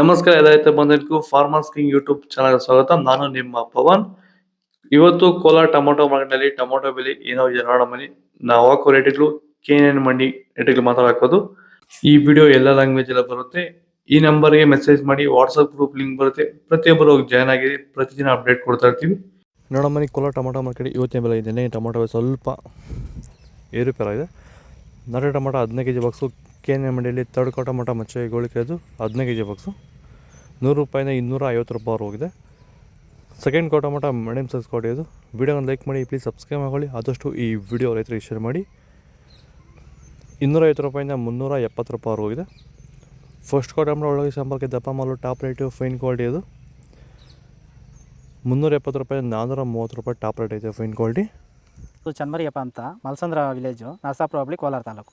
ನಮಸ್ಕಾರ ಎಲ್ಲ ಬಂದಿದ್ದಕ್ಕೂ ಫಾರ್ಮರ್ಸ್ ಕಿಂಗ್ ಯೂಟ್ಯೂಬ್ ಚಾನಲ್ ಸ್ವಾಗತ. ನಾನು ನಿಮ್ಮ ಪವನ್. ಇವತ್ತು ಕೋಲಾರ ಟೊಮೊಟೊ ಮಾರ್ಕೆಟ್ನಲ್ಲಿ ಟೊಮೊಟೊ ಬೆಲೆ ಏನೋ ಇದೆ ನೋಡೋ ಮನಿ ನಾವು ಹಾಕೋ ರೇಟ್ಗಳು ಕೆ ಎನ್ ಮಂಡಿ ರೇಟ್ಗಳು ಮಾತಾಡೋದು ಈ ವಿಡಿಯೋ ಎಲ್ಲ ಲ್ಯಾಂಗ್ವೇಜ್ ಎಲ್ಲ ಬರುತ್ತೆ. ಈ ನಂಬರ್ಗೆ ಮೆಸೇಜ್ ಮಾಡಿ ವಾಟ್ಸಪ್ ಗ್ರೂಪ್ ಲಿಂಕ್ ಬರುತ್ತೆ. ಪ್ರತಿಯೊಬ್ಬರು ಜಾಯ್ನ್ ಆಗಿ ಪ್ರತಿದಿನ ಅಪ್ಡೇಟ್ ಕೊಡ್ತಾ ಇರ್ತೀವಿ. ನೋಡೋ ಮನಿ ಕೋಲಾರ ಟೊಮೊಟೊ ಮಾರ್ಕೆಟ್ ಇವತ್ತಿನ ಬೆಲೆ ಇದೆ. ಟೊಮೊಟೊ ಸ್ವಲ್ಪ ಏರುಪೇರಾಗಿದೆ. ನಾಟಿ ಟೊಮೊಟೊ ಹದಿನೈದು K G box K N ಮಂಡಿಯಲ್ಲಿ third ಕಾಟ ಮಠ ಮಚ್ಚೆ ಗೋಳಿಕೆದು ಹದಿನೈದು ಕೆ ಜಿ ಬಾಕ್ಸು. ನೂರು ರೂಪಾಯಿಂದ ಇನ್ನೂರ ಐವತ್ತು ರೂಪಾಯಿ ಹೋಗಿದೆ ಸೆಕೆಂಡ್ ಕೋ ಮಠ ಮೇಡಮ್ ಸೈಜ್ ಕೊಟ್ಟಿದ್ದು ವಿಡಿಯೋನ ಲೈಕ್ ಮಾಡಿ, ಪ್ಲೀಸ್ ಸಬ್ಸ್ಕ್ರೈಬ್ ಮಾಡಿ ಆದಷ್ಟು ಈ ವಿಡಿಯೋ ರೈತರಿಗೆ ಶೇರ್ ಮಾಡಿ. ಇನ್ನೂರೈವತ್ತು ರೂಪಾಯಿಂದ ಮುನ್ನೂರ ಎಪ್ಪತ್ತು ರೂಪಾಯಿ ಹೋಗಿದೆ ಫಸ್ಟ್ ಕಾಟ ಮಠ ಒಳಗೆ ಸಂಪರ್ಕ ದಪ್ಪ ಮಾಲು, ಟಾಪ್ ರೇಟು, ಫೈನ್ ಕ್ವಾಲಿಟಿ ಇದು. ಮುನ್ನೂರ ಎಪ್ಪತ್ತು ರೂಪಾಯಿ ನಾನ್ನೂರ ಮೂವತ್ತು ರೂಪಾಯಿ ಟಾಪ್ ರೇಟ್ ಐತೆ ಫೈನ್ ಕ್ವಾಲಿಟಿ. ಚನ್ಮರಿಯಪ್ಪ ಅಂತ, ಮಲ್ಸಂದ್ರ ವಿಲೇಜು, ನರಸಾಪುರ ಹೋಬಳಿ, ಕೋಲಾರ ತಾಲೂಕು.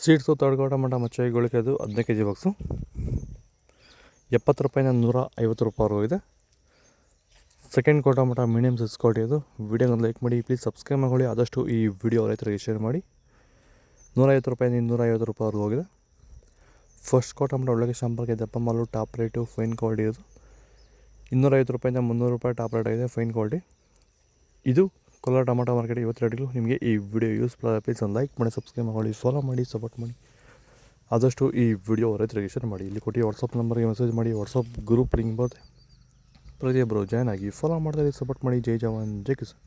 ಸೀಡ್ಸು ತರ್ಡ್ ಕೋ ಮಚ್ಚಾಯಿ ಮಚ್ಚೆ ಗೋಳಿಕೆದು ಹದಿನೈದು ಕೆ ಜಿ ಬಾಕ್ಸು. ಎಪ್ಪತ್ತು ರೂಪಾಯಿಂದ ನೂರ ಐವತ್ತು ರೂಪಾಯಿ ಹೋಗಿದೆ ಸೆಕೆಂಡ್ ಕೋ ಟೊಮೊಟೊ ಮೀಡಿಯಮ್ ಸೈಜ್ ಅದು. ವಿಡಿಯೋನ ಲೈಕ್ ಮಾಡಿ, ಪ್ಲೀಸ್ ಸಬ್ಸ್ಕ್ರೈಬ್ ಮಾಡ್ಕೊಳ್ಳಿ. ಆದಷ್ಟು ಈ ವಿಡಿಯೋ ರೈತರಿಗೆ ಶೇರ್ ಮಾಡಿ. ನೂರೈವತ್ತು ರೂಪಾಯಿಂದ ಇನ್ನೂರ ಐವತ್ತು ರೂಪಾಯಿವರೆಗೂ ಹೋಗಿದೆ. ಫಸ್ಟ್ ಕೋಟ ಟೊಮೊಟೊ ಒಳಗೆ ಸಂಪರ್ಕ ದಪ್ಪ ಮಾಲು, ಟಾಪ್ ರೇಟು, ಫೈನ್ ಕ್ವಾಲಿಟಿ ಇದು ಇನ್ನೂರೈವತ್ತು ರೂಪಾಯಿಂದ ಮುನ್ನೂರು ರೂಪಾಯಿ ಟಾಪ್ ರೇಟ್ ಆಗಿದೆ, ಫೈನ್ ಕ್ವಾಲಿಟಿ. ಇದು ಕೋಲಾರ ಟೊಮೊಟೊ ಮಾರ್ಕೆಟ್ ಇವತ್ತು ರೇಟ್ಗಳು ನಿಮಗೆ ಈ ವಿಡಿಯೋ ಯೂಸ್ಫುಲ್ ಆದ ಪ್ಲೀಸ್ ಒಂದು ಲೈಕ್ ಮಾಡಿ ಸಬ್ಸ್ಕ್ರೈಬ್ ಮಾಡಿ ಫಾಲೋ ಮಾಡಿ ಸಪೋರ್ಟ್ ಮಾಡಿ. ಆದಷ್ಟು ಈ ವಿಡಿಯೋ ರೈತರಿಗೆ ಶೇರ್ ಮಾಡಿ. ಇಲ್ಲಿ ಕೊಟ್ಟು ವಾಟ್ಸಪ್ ನಂಬರ್ಗೆ ಮೆಸೇಜ್ ಮಾಡಿ. ವಾಟ್ಸಪ್ ಗ್ರೂಪ್ ಲಿಂಕ್ ಬರುತ್ತೆ. ಪ್ರತಿಯೊಬ್ಬರು ಜಾಯ್ನ್ ಆಗಿ ಫಾಲೋ ಮಾಡ್ತಾರೆ ಸಪೋರ್ಟ್ ಮಾಡಿ. ಜೈ ಜವಾನ್, ಜೈ ಕಿಸಾನ್.